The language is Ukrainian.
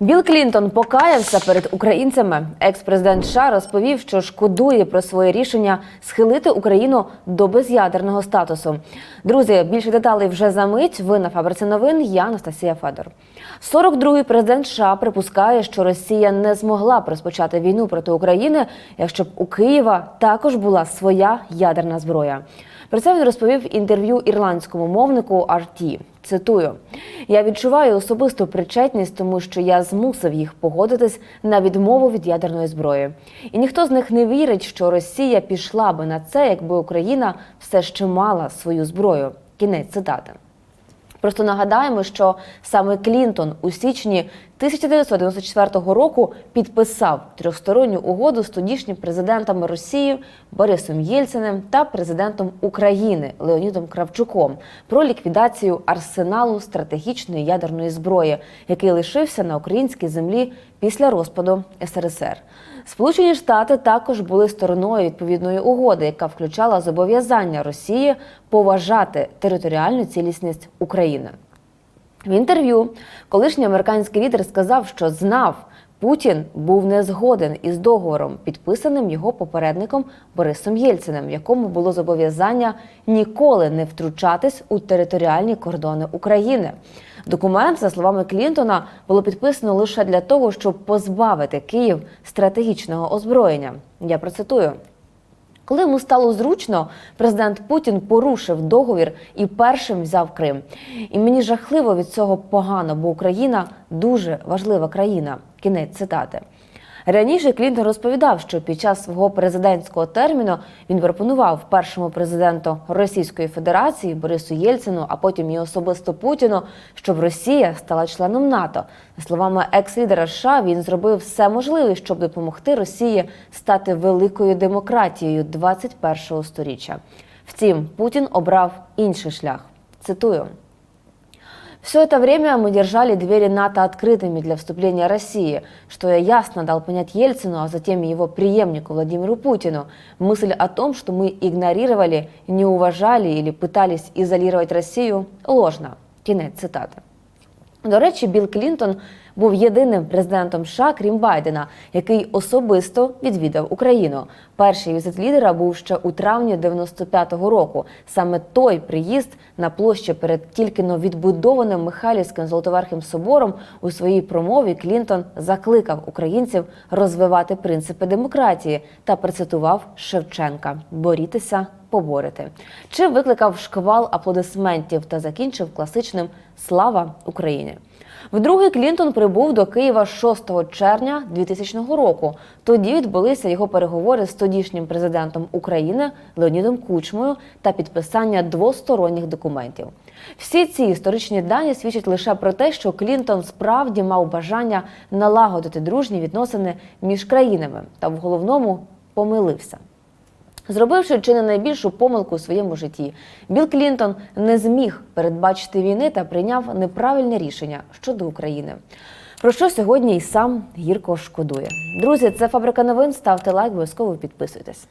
Білл Клінтон покаявся перед українцями. Екс-президент США розповів, що шкодує про своє рішення схилити Україну до без'ядерного статусу. Друзі, більше деталей вже за мить. Ви на фабриці новин. Я Анастасія Федор. 42-й президент США припускає, що Росія не змогла б розпочати війну проти України, якщо б у Києва також була своя ядерна зброя. Про це він розповів інтерв'ю ірландському мовнику RT. Цитую: я відчуваю особисту причетність, тому що я змусив їх погодитись на відмову від ядерної зброї. І ніхто з них не вірить, що Росія пішла би на це, якби Україна все ще мала свою зброю. Кінець цитати. Просто нагадаємо, що саме Клінтон у січні 1994 року підписав трьохсторонню угоду з тодішнім президентами Росії Борисом Єльциним та президентом України Леонідом Кравчуком про ліквідацію арсеналу стратегічної ядерної зброї, який лишився на українській землі після розпаду СРСР. Сполучені Штати також були стороною відповідної угоди, яка включала зобов'язання Росії поважати територіальну цілісність України. В інтерв'ю колишній американський лідер сказав, що знав, Путін був не згоден із договором, підписаним його попередником Борисом Єльциним, в якому було зобов'язання ніколи не втручатись у територіальні кордони України. Документ, за словами Клінтона, було підписано лише для того, щоб позбавити Київ стратегічного озброєння. Я процитую. Коли йому стало зручно, президент Путін порушив договір і першим взяв Крим. І мені жахливо від цього погано, бо Україна дуже важлива країна. Кінець цитати. Раніше Клінтон розповідав, що під час свого президентського терміну він пропонував першому президенту Російської Федерації Борису Єльцину, а потім і особисто Путіну, щоб Росія стала членом НАТО. За словами екс-лідера США, він зробив все можливе, щоб допомогти Росії стати великою демократією 21-го сторіччя. Втім, Путін обрав інший шлях. Цитую. Все это время мы держали двери НАТО открытыми для вступления России, что я ясно дал понять Ельцину, а затем его преемнику Владимиру Путину. Мысль о том, что мы игнорировали, не уважали или пытались изолировать Россию, ложна. Кінець цитати. До речі, Білл Клінтон був єдиним президентом США, крім Байдена, який особисто відвідав Україну. Перший візит лідера був ще у травні 95-го року. Саме той приїзд на площі перед тільки но відбудованим Михайлівським Золотоверхим собором у своїй промові Клінтон закликав українців розвивати принципи демократії та процитував Шевченка борітися. Поборити чи викликав шквал аплодисментів та закінчив класичним Слава Україні. Вдруге Клінтон прибув до Києва 6 червня 2000 року. Тоді відбулися його переговори з тодішнім президентом України Леонідом Кучмою та підписання двосторонніх документів. Всі ці історичні дані свідчать лише про те, що Клінтон справді мав бажання налагодити дружні відносини між країнами та в головному помилився. Зробивши чи не найбільшу помилку у своєму житті, Білл Клінтон не зміг передбачити війни та прийняв неправильне рішення щодо України. Про що сьогодні і сам гірко шкодує. Друзі, це фабрика новин. Ставте лайк, обов'язково підписуйтесь.